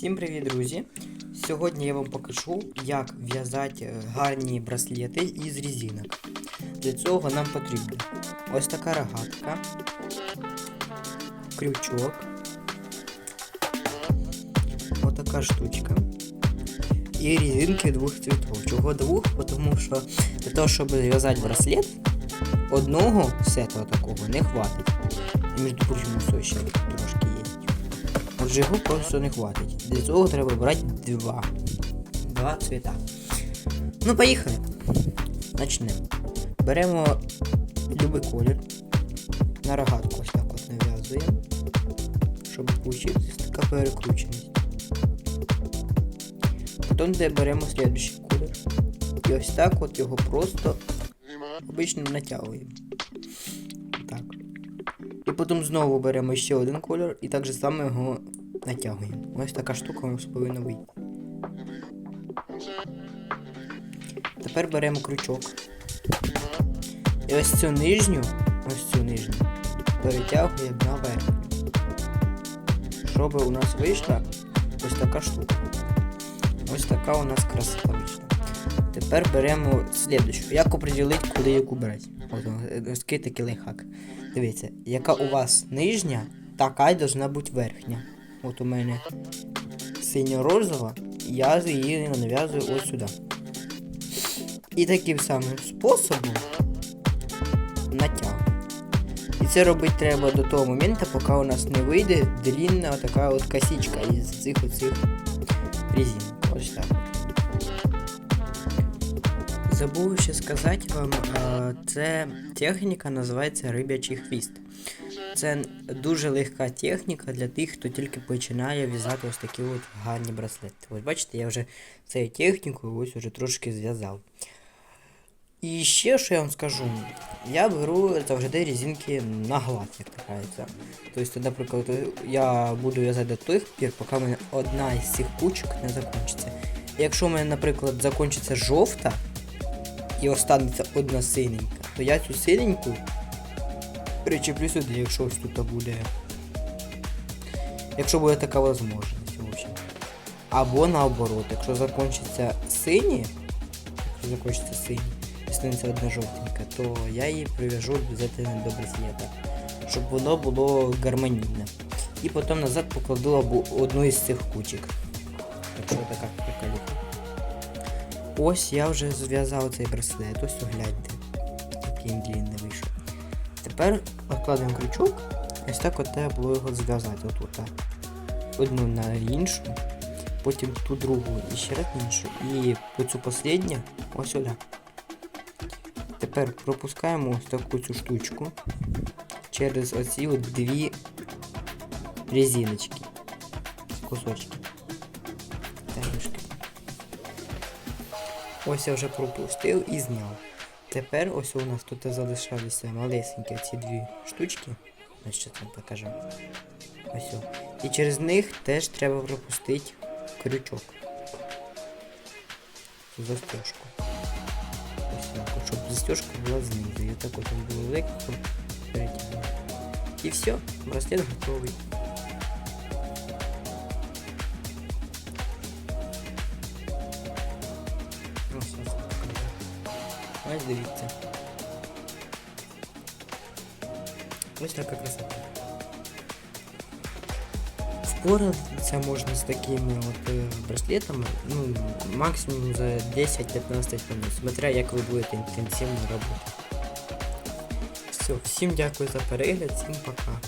Всім привіт, друзі! Сьогодні я вам покажу, як в'язати е, гарні браслети із резинок. Для цього нам потрібно ось така рогатка, крючок, ось така штучка. І резинки двох цвітів. Чого двох? Тому що для того, щоб зв'язати браслет, одного сету такого не хватить. Між прочим, ось ще трошки. Отже, його просто не хватить. Для цього треба брати два. Два цвіта. Ну, поїхали. Почнемо. Беремо любий колір. На рогатку ось так от нав'язуємо. Щоб вийшла така перекрученість. Потім де беремо слідуючий колір. І ось так от його просто обично натягуємо. І потім знову беремо ще один кольор і так же само його натягуємо. Ось така штука у нас повинна вийти. Тепер беремо крючок. І ось цю нижню, ось цю нижню, перетягуємо на верхню. Щоб у нас вийшла ось така штука. Ось така у нас красота вийшла. Тепер беремо слідущу. Як оприділити, куди яку брати? Такий такий лайфхак. Дивіться, яка у вас нижня, така й должна бути верхня. От у мене синьо-розова, я її нав'язую ось сюди. І таким самим способом натягую. І це робити треба до того моменту, поки у нас не вийде длінна така от косичка із цих оцих резин. Ось так. Забув ще сказати вам, це техніка називається рибячий хвіст. Це дуже легка техніка для тих, хто тільки починає в'язати ось такі от гарні браслети. Ось бачите, я вже цією технікою ось уже трошки зв'язав. І ще що я вам скажу, я беру завжди резинки на глаз, як кажеться. Тобто, наприклад, я буду в'язати до тих пір, поки в мене одна із цих кучок не закінчиться. Якщо в мене, наприклад, закінчиться жовта і останеться одна синенька, то я цю синеньку причеплю сюди, якщо ось тут буде. Якщо буде така можливість, в общем. Або наоборот, якщо закінчиться сині, якщо закінчиться сині, і станеться одна жовтенька, то я її прив'яжу обов'язково до браслета, щоб воно було гармонійне. І потім назад покладу одну із цих кучок. Якщо така. Ось я вже зв'язав цей браслет, ось гляньте. Який він длинний вийшов. Тепер відкладаємо крючок. Ось так от треба було його зв'язати. Отут. так. Одну на іншу, потім ту другу і ще раз іншу. І по цю останню ось сюди. Тепер пропускаємо ось таку цю штучку через оці от дві резиночки. Кусочки. Тарішки. Ось я вже пропустив і зняв. Тепер ось у нас тут залишалися малесенькі ці дві штучки. Ось що там покажу. Ось. І через них теж треба пропустити крючок. Застежку. Ось так, щоб застежка була знизу. І так от він було легко. І все, браслет готовий. Ось дивіться. Ось така красота. Впоратися можна з такими от е, браслетами, ну, максимум за 10-15 минут, смотря як ви будете інтенсивно робити. Все, всім дякую за перегляд, всім пока.